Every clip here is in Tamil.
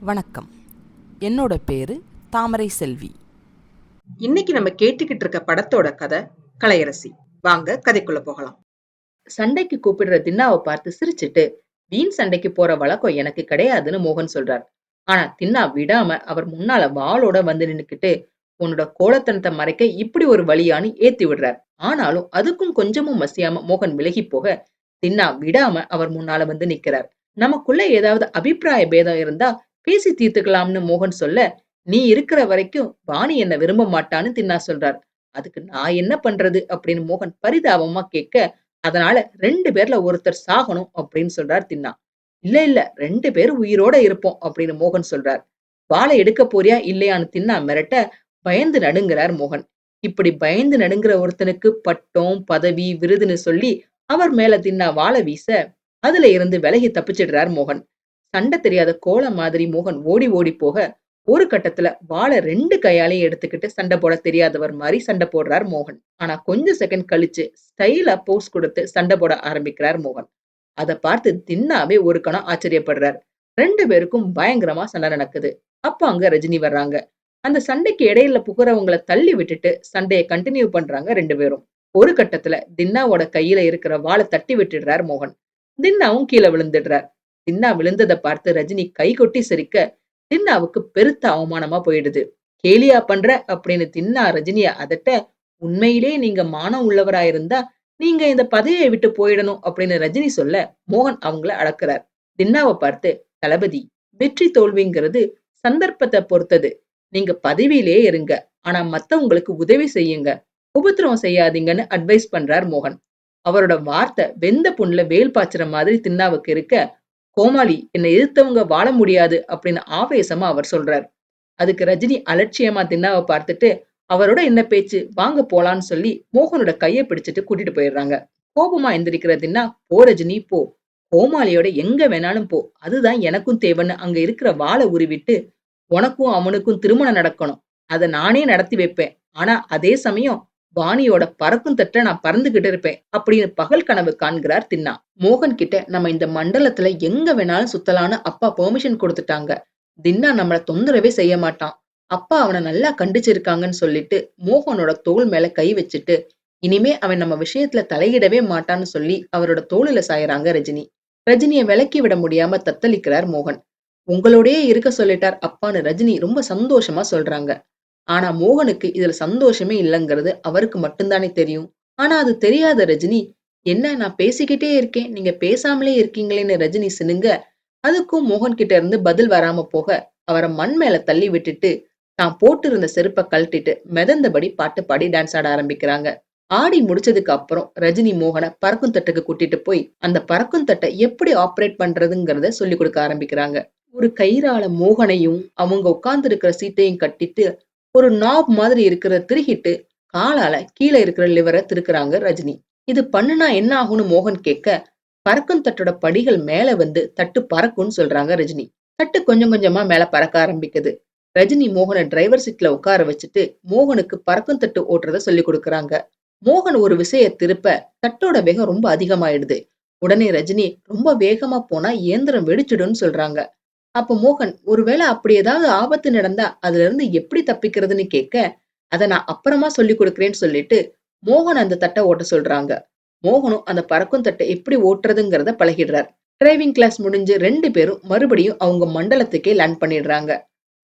வணக்கம். என்னோட பேரு தாமரை செல்வி. இன்னைக்கு நம்ம கேட்டுக்கிட்டு இருக்க படத்தோட கதை கலையரசி. வாங்க கதைக்குள்ள போகலாம். சண்டைக்கு கூப்பிடுற தின்னாவை பார்த்து சிரிச்சிட்டு வீண் சண்டைக்கு போற வழக்கம் எனக்கு கிடையாதுன்னு மோகன் சொல்றார். ஆனா தின்னா விடாம அவர் முன்னால வாளோட வந்து நின்னுக்கிட்டு உன்னோட கோலத்தனத்தை மறைக்க இப்படி ஒரு வழியான்னு ஏத்தி விடுறார். ஆனாலும் அதுக்கும் கொஞ்சமும் மசியாம மோகன் விலகி போக தின்னா விடாம அவர் முன்னால வந்து நிக்கிறார். நமக்குள்ள ஏதாவது அபிப்பிராய பேதம் இருந்தா பேசி தீர்த்துக்கலாம்னு மோகன் சொல்ல நீ இருக்கிற வரைக்கும் வாணி என்ன விரும்ப மாட்டான்னு தின்னா சொல்றார். அதுக்கு நான் என்ன பண்றது? அப்படின்னு மோகன் பரிதாபமா கேட்க அதனால ரெண்டு பேர்ல ஒருத்தர் சாகணும் அப்படின்னு சொல்றார் தின்னா. இல்ல இல்ல ரெண்டு பேரும் உயிரோட இருப்போம் அப்படின்னு மோகன் சொல்றார். வாழை எடுக்க போறியா இல்லையான்னு தின்னா மிரட்ட பயந்து நடுங்கிறார் மோகன். இப்படி பயந்து நடுங்கிற ஒருத்தனுக்கு பட்டம் பதவி விருதுன்னு சொல்லி அவர் மேல தின்னா வாழை வீச அதுல இருந்து விலகி தப்பிச்சிடுறார் மோகன். சண்டை தெரியாத கோலம் மாதிரி மோகன் ஓடி ஓடி போக ஒரு கட்டத்துல வாழை ரெண்டு கையாலையும் எடுத்துக்கிட்டு சண்டை போட தெரியாதவர் மாதிரி சண்டை போடுறார் மோகன். ஆனா கொஞ்ச செகண்ட் கழிச்சு ஸ்டைலா போஸ் கொடுத்து சண்டை போட ஆரம்பிக்கிறார் மோகன். அதை பார்த்து தின்னாவே ஒரு கணம் ஆச்சரியப்படுறார். ரெண்டு பேருக்கும் பயங்கரமா சண்டை நடக்குது. அப்ப அங்க ரஜினி வர்றாங்க. அந்த சண்டைக்கு இடையில புகுறவங்களை தள்ளி விட்டுட்டு சண்டையை கண்டினியூ பண்றாங்க ரெண்டு பேரும். ஒரு கட்டத்துல தின்னாவோட கையில இருக்கிற வாழை தட்டி விட்டுடுறார் மோகன். தின்னாவும் கீழே விழுந்துடுறார். தின்னா விழுந்ததை பார்த்து ரஜினி கை கொட்டி சிரிக்க தின்னாவுக்கு பெருத்த அவமானமா போயிடுது. கேலியா பண்ற? அப்படின்னு தின்னா ரஜினிய அதட்ட உண்மையிலே நீங்க மானம் உள்ளவரா இருந்தா நீங்க இந்த பதவியை விட்டு போயிடணும். அப்படின்னு ரஜினி சொல்ல மோகன் அவங்கள அடக்குறார். தின்னாவை பார்த்து தளபதி வெற்றி தோல்விங்கிறது சந்தர்ப்பத்தை பொறுத்தது. நீங்க பதவியிலே இருங்க. ஆனா மத்தவங்களுக்கு உதவி செய்யுங்க. உபத்திரவம் செய்யாதீங்கன்னு அட்வைஸ் பண்றார் மோகன். அவரோட வார்த்தை வெந்த புண்ணுல வேல் பாய்ச்சுற மாதிரி தின்னாவுக்கு இருக்க கோமாளி என்னை எதிர்த்தவங்க வாழ முடியாது அப்படின்னு ஆவேசமா அவர் சொல்றார். அதுக்கு ரஜினி அலட்சியமா தின்னாவை பார்த்துட்டு அவரோட என்ன பேச்சு? வாங்க போலான்னு சொல்லி மோகனோட கையை பிடிச்சிட்டு கூட்டிட்டு போயிடுறாங்க. கோபமா எந்திரிக்கிற தின்னா போ ரஜினி போ. கோமாளியோட எங்க வேணாலும் போ. அதுதான் எனக்கும் தேவைன்னு அங்க இருக்கிற வாழை உருவிட்டு உனக்கும் அவனுக்கும் திருமணம் நடக்கணும். அதை நானே நடத்தி வைப்பேன். ஆனா அதே சமயம் வாணியோட பறக்கும் தட்ட நான் பறந்துகிட்டு இருப்பேன் அப்படின்னு பகல் கனவு காண்கிறார் தின்னா. மோகன் கிட்ட நம்ம இந்த மண்டலத்துல எங்க வேணாலும் சுத்தலான்னு அப்பா பெர்மிஷன் கொடுத்துட்டாங்க. தின்னா நம்மள தொந்தரவே செய்ய மாட்டான். அப்பா அவனை நல்லா கண்டிச்சிருக்காங்கன்னு சொல்லிட்டு மோகனோட தோல் மேல கை வச்சுட்டு இனிமே அவன் நம்ம விஷயத்துல தலையிடவே மாட்டான்னு சொல்லி அவரோட தோளில சாயறாங்க ரஜினி. ரஜினிய விலக்கி விட முடியாம தத்தளிக்கிறார் மோகன். உங்களோடயே இருக்க சொல்லிட்டார் அப்பான்னு ரஜினி ரொம்ப சந்தோஷமா சொல்றாங்க. ஆனா மோகனுக்கு இதுல சந்தோஷமே இல்லைங்கிறது அவருக்கு மட்டும்தானே தெரியும். ஆனா அது தெரியாத ரஜினி என்ன நான் பேசிக்கிட்டே இருக்கேன்? நீங்க பேசாமலே இருக்கீங்களேன்னு ரஜினி சினுங்க. அதுக்கும் மோகன் கிட்ட இருந்து பதில் வராம போக அவரை மண் மேல தள்ளி விட்டுட்டு தான் போட்டு இருந்த செருப்பை கழட்டிட்டு மிதந்தபடி பாட்டு பாடி டான்ஸ் ஆட ஆரம்பிக்கிறாங்க. ஆடி முடிச்சதுக்கு அப்புறம் ரஜினி மோகனை பறக்கும் தட்டுக்கு கூட்டிட்டு போய் அந்த பறக்கும் தட்டை எப்படி ஆப்ரேட் பண்றதுங்கிறத சொல்லி கொடுக்க ஆரம்பிக்கிறாங்க. ஒரு கயிறால மோகனையும் அவங்க உட்கார்ந்து இருக்கிற சீட்டையும் கட்டிட்டு ஒரு நாப் மாதிரி இருக்கிற திருகிட்டு காலால கீழே இருக்கிற லிவரை திருக்குறாங்க ரஜினி. இது பண்ணுனா என்ன ஆகும்னு மோகன் கேட்க பறக்கும் தட்டோட படிகள் மேல வந்து தட்டு பறக்கும்னு சொல்றாங்க ரஜினி. தட்டு கொஞ்சம் கொஞ்சமா மேல பறக்க ஆரம்பிக்குது. ரஜினி மோகனை டிரைவர் சீட்ல உட்கார வச்சுட்டு மோகனுக்கு பறக்கும் தட்டு ஓட்டுறத சொல்லி கொடுக்குறாங்க. மோகன் ஒரு விசைய திருப்ப தட்டோட வேகம் ரொம்ப அதிகமாயிடுது. உடனே ரஜினி ரொம்ப வேகமா போனா இயந்திரம் வெடிச்சிடும்னு சொல்றாங்க. அப்ப மோகன் ஒருவேளை அப்படி ஏதாவது ஆபத்து நடந்தா அதுல இருந்து எப்படி தப்பிக்கிறதுன்னு கேட்க அதை நான் அப்புறமா சொல்லி கொடுக்குறேன்னு சொல்லிட்டு மோகன் அந்த தட்டை ஓட்ட சொல்றாங்க. மோகனும் அந்த பறக்கும் தட்டை எப்படி ஓட்டுறதுங்கிறத பழகிடுறார். டிரைவிங் கிளாஸ் முடிஞ்சு ரெண்டு பேரும் மறுபடியும் அவங்க மண்டலத்துக்கே லேண்ட் பண்ணிடுறாங்க.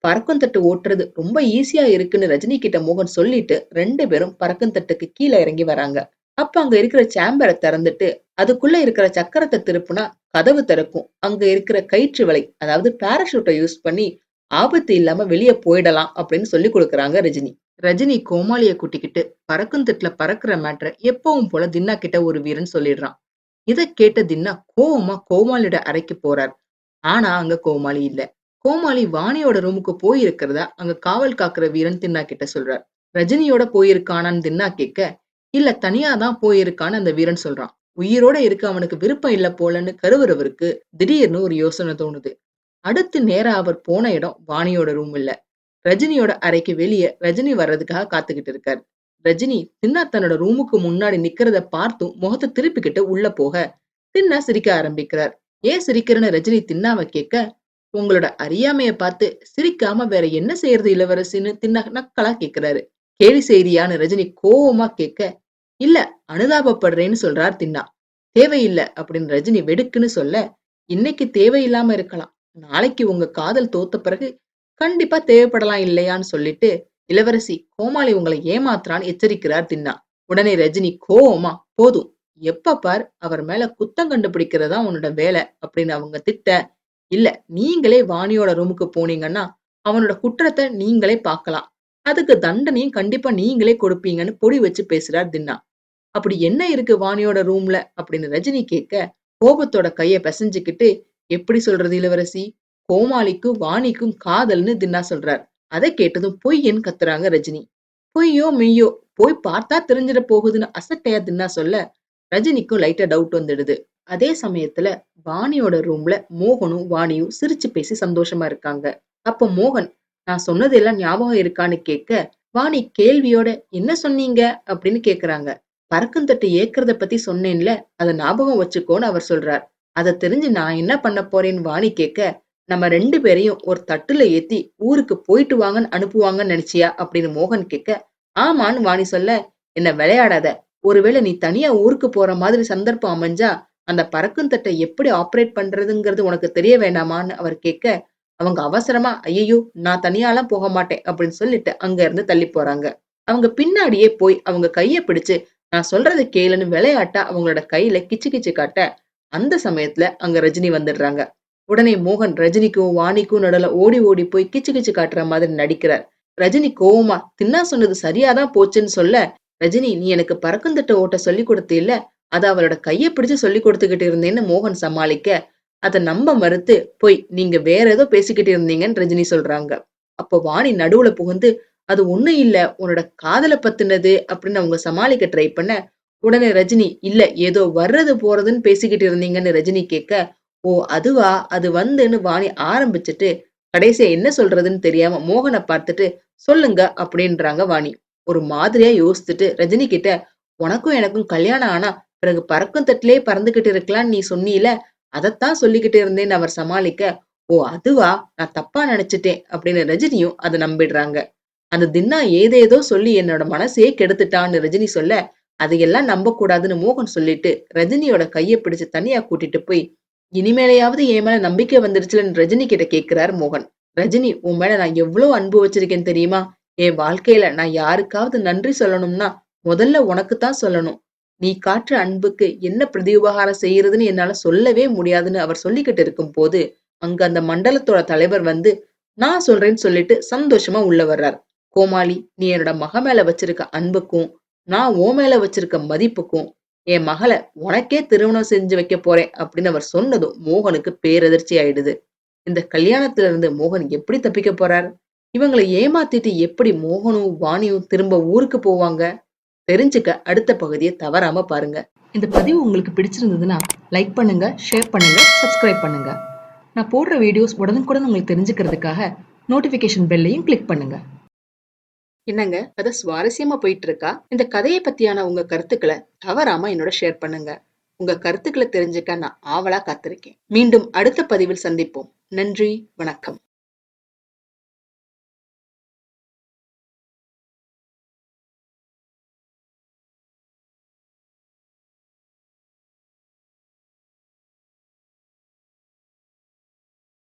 பறக்கும் தட்டு ஓட்டுறது ரொம்ப ஈஸியா இருக்குன்னு ரஜினி கிட்ட மோகன் சொல்லிட்டு ரெண்டு பேரும் பறக்கும் தட்டுக்கு கீழே இறங்கி வராங்க. அப்ப அங்க இருக்கிற சேம்பரை திறந்துட்டு அதுக்குள்ள இருக்கிற சக்கரத்தை திருப்புனா கதவு திறக்கும். அங்க இருக்கிற கயிற்று வலை அதாவது பேராஷூட்டை யூஸ் பண்ணி ஆபத்து இல்லாம வெளியே போயிடலாம் அப்படின்னு சொல்லி கொடுக்குறாங்க ரஜினி. ரஜினி கோமாளிய கூட்டிக்கிட்டு பறக்கும் திட்டுல பறக்குற மேட்ரை எப்பவும் போல தின்னா கிட்ட ஒரு வீரன் சொல்லிடுறான். இதை கேட்ட தின்னா கோவமா கோமாளியோட அறைக்கு போறார். ஆனா அங்க கோமாளி இல்ல. கோமாளி வாணியோட ரூமுக்கு போயிருக்கிறதா அங்க காவல் காக்குற வீரன் தின்னா கிட்ட சொல்றார். ரஜினியோட போயிருக்கானான்னு தின்னா கேட்க இல்ல தனியா தான் போயிருக்கான்னு அந்த வீரன் சொல்றான். உயிரோட இருக்க அவனுக்கு விருப்பம் இல்ல போலன்னு கருவறவருக்கு திடீர்னு ஒரு யோசனை தோணுது. அடுத்து நேரா அவர் போன இடம் வாணியோட ரூம் இல்ல. ரஜினியோட அறைக்கு வெளியே ரஜினி வர்றதுக்காக காத்துக்கிட்டு இருக்காரு. ரஜினி தின்னா தன்னோட ரூமுக்கு முன்னாடி நிக்கிறத பார்த்தும் முகத்தை திருப்பிக்கிட்டு உள்ள போக தின்னா சிரிக்க ஆரம்பிக்கிறார். ஏன் சிரிக்கிறன்னு ரஜினி தின்னாவை கேட்க உங்களோட அறியாமைய பார்த்து சிரிக்காம வேற என்ன செய்யறது இளவரசின்னு தின்ன நக்கலா கேக்குறாரு. கேலி செய்தியான்னு ரஜினி கோவமா கேட்க இல்ல அனுதாபப்படுறேன்னு சொல்றார் தின்னா. தேவையில்ல அப்படின்னு ரஜினி வெடுக்குன்னு சொல்ல இன்னைக்கு தேவையில்லாம இருக்கலாம். நாளைக்கு உங்க காதல் தோத்த பிறகு கண்டிப்பா தேவைப்படலாம் இல்லையான்னு சொல்லிட்டு இளவரசி கோமாளி உங்களை ஏமாத்துறான்னு எச்சரிக்கிறார் தின்னா. உடனே ரஜினி கோவமா போதும். எப்ப பார் அவர் மேல குத்தம் கண்டுபிடிக்கிறதா உன்னோட வேலை அப்படின்னு அவங்க திட்ட இல்ல நீங்களே வாணியோட ரூமுக்கு போனீங்கன்னா அவனோட குற்றத்தை நீங்களே பார்க்கலாம். அதுக்கு தண்டனையும் கண்டிப்பா நீங்களே கொடுப்பீங்கன்னு பொடி வச்சு பேசுறார் தின்னா. அப்படி என்ன இருக்கு வாணியோட ரூம்ல? அப்படின்னு ரஜினி கேட்க கோபத்தோட கையை பிசைஞ்சுக்கிட்டு எப்படி சொல்றது இளவரசி? கோமாளிக்கும் வாணிக்கும் காதல்னு தின்னா சொல்றார். அதை கேட்டதும் பொய்யன்னு கத்துறாங்க ரஜினி. பொய்யோ மெய்யோ போய் பார்த்தா தெரிஞ்சிட போகுதுன்னு அசட்டையா தின்னா சொல்ல ரஜினிக்கும் லைட்டா டவுட் வந்துடுது. அதே சமயத்துல வாணியோட ரூம்ல மோகனும் வாணியும் சிரிச்சு பேசி சந்தோஷமா இருக்காங்க. அப்ப மோகன் நான் சொன்னதெல்லாம் ஞாபகம் இருக்கான்னு கேட்க வாணி கேள்வியோட என்ன சொன்னீங்க? அப்படின்னு கேக்குறாங்க. பறக்குந்தட்டு ஏக்கிறத பத்தி சொன்னேன்ல அதை ஞாபகம் வச்சுக்கோன்னு அவர் சொல்றார். அதை தெரிஞ்சு நான் என்ன பண்ண போறேன்னு வாணி கேட்க நம்ம ரெண்டு பேரையும் ஒரு தட்டுல ஏத்தி ஊருக்கு போயிட்டு வாங்கன்னு அனுப்புவாங்கன்னு நினைச்சியா? அப்படின்னு மோகன் கேட்க ஆமான்னு வாணி சொல்ல என்ன விளையாடாத. ஒருவேளை நீ தனியா ஊருக்கு போற மாதிரி சந்தர்ப்பம் அமைஞ்சா அந்த பறக்கும் தட்டை எப்படி ஆப்ரேட் பண்றதுங்கிறது உனக்கு தெரிய வேண்டாமான்னு அவர் கேட்க அவங்க அவசரமா ஐயோ நான் தனியாலாம் போக மாட்டேன் அப்படின்னு சொல்லிட்டு அங்க இருந்து தள்ளி போறாங்க. அவங்க பின்னாடியே போய் அவங்க கைய பிடிச்சு நான் சொல்றதை கேளுன்னு விளையாட்டா அவங்களோட கையில கிச்சு கிச்சு காட்ட அந்த சமயத்துல அங்க ரஜினி வந்துடுறாங்க. உடனே மோகன் ரஜினிக்கும் வாணிக்கும் நடுல ஓடி ஓடி போய் கிச்சு கிச்சு காட்டுற மாதிரி நடிக்கிறார். ரஜினி கோவமா தின்னா சொன்னது சரியாதான் போச்சுன்னு சொல்ல ரஜினி நீ எனக்கு பறக்குந்தட்ட ஓட்ட சொல்லி கொடுத்து இல்ல அத அவளோட கையை பிடிச்சு சொல்லி கொடுத்துக்கிட்டு இருந்தேன்னு மோகன் சமாளிக்க அதை நம்ப மறுத்து போய் நீங்க வேற ஏதோ பேசிக்கிட்டு இருந்தீங்கன்னு ரஜினி சொல்றாங்க. அப்போ வாணி நடுவுல புகுந்து அது ஒண்ணும் இல்ல உன்னோட காதலை பத்தினது அப்படின்னு அவங்க சமாளிக்க ட்ரை பண்ண உடனே ரஜினி இல்ல ஏதோ வர்றது போறதுன்னு பேசிக்கிட்டு இருந்தீங்கன்னு ரஜினி கேட்க ஓ அதுவா? அது வந்துன்னு வாணி ஆரம்பிச்சுட்டு கடைசியா என்ன சொல்றதுன்னு தெரியாம மோகனை பார்த்துட்டு சொல்லுங்க அப்படின்றாங்க வாணி. ஒரு மாதிரியா யோசிச்சுட்டு ரஜினி கிட்ட உனக்கும் எனக்கும் கல்யாணம் ஆனா பிறகு பறக்கும் தட்டிலே பறந்துகிட்டு இருக்கலாம்னு நீ சொன்னீல அதைத்தான் சொல்லிக்கிட்டு இருந்தேன்னு அவர் சமாளிக்க. ஓ அதுவா? நான் தப்பா நினைச்சிட்டேன் அப்படின்னு ரஜினியும் அதை நம்பிடுறாங்க. அந்த தின்னா ஏதேதோ சொல்லி என்னோட மனசையே கெடுத்துட்டான்னு ரஜினி சொல்ல அதையெல்லாம் நம்ப கூடாதுன்னு மோகன் சொல்லிட்டு ரஜினியோட கையை பிடிச்சு தனியா கூட்டிட்டு போய் இனிமேலையாவது என் மேல நம்பிக்கை வந்துருச்சுலன்னு ரஜினி கிட்ட கேட்கிறார் மோகன். ரஜினி உன் மேல நான் எவ்வளவு அன்பு வச்சிருக்கேன் தெரியுமா? என் வாழ்க்கையில நான் யாருக்காவது நன்றி சொல்லணும்னா முதல்ல உனக்கு தான் சொல்லணும். நீ காட்டுற அன்புக்கு என்ன பிரதி உபகாரம் செய்யறதுன்னு என்னால சொல்லவே முடியாதுன்னு அவர் சொல்லிக்கிட்டு இருக்கும் போது அங்க அந்த மண்டலத்தோட தலைவர் வந்து நான் சொல்றேன்னு சொல்லிட்டு சந்தோஷமா உள்ள வர்றார். கோமாளி நீ என்னோட மக மேல வச்சிருக்க அன்புக்கும் நான் ஓ மேல வச்சிருக்க மதிப்புக்கும் என் மகளை உனக்கே திருமணம் செஞ்சு வைக்க போறேன் அப்படின்னு அவர் சொன்னதும் மோகனுக்கு பேரதிர்ச்சி ஆயிடுது. இந்த கல்யாணத்துல இருந்து மோகன் எப்படி தப்பிக்க போறார்? இவங்களை ஏமாத்திட்டு எப்படி மோகனும் வாணியும் திரும்ப ஊருக்கு போவாங்க? தெரிஞ்சுக்க அடுத்த பகுதியை தவறாம பாருங்க. இந்த பதிவு உங்களுக்கு பிடிச்சிருந்ததுன்னா லைக் பண்ணுங்க ஷேர் பண்ணுங்க சப்ஸ்கிரைப் பண்ணுங்க. நான் போடுற வீடியோஸ் உடனுக்குடன் உங்களுக்கு தெரிஞ்சுக்கிறதுக்காக நோட்டிபிகேஷன் பெல்லையும் கிளிக் பண்ணுங்க. என்னங்க கதை சுவாரஸ்யமா போயிட்டு இருக்கா இந்த கதையை பத்தியான உங்க கருத்துக்களை தவறாம என்னோட ஷேர் பண்ணுங்க. உங்க கருத்துக்களை தெரிஞ்சுக்க நான் ஆவலா காத்திருக்கேன். மீண்டும் அடுத்த பதிவில் சந்திப்போம். நன்றி வணக்கம்.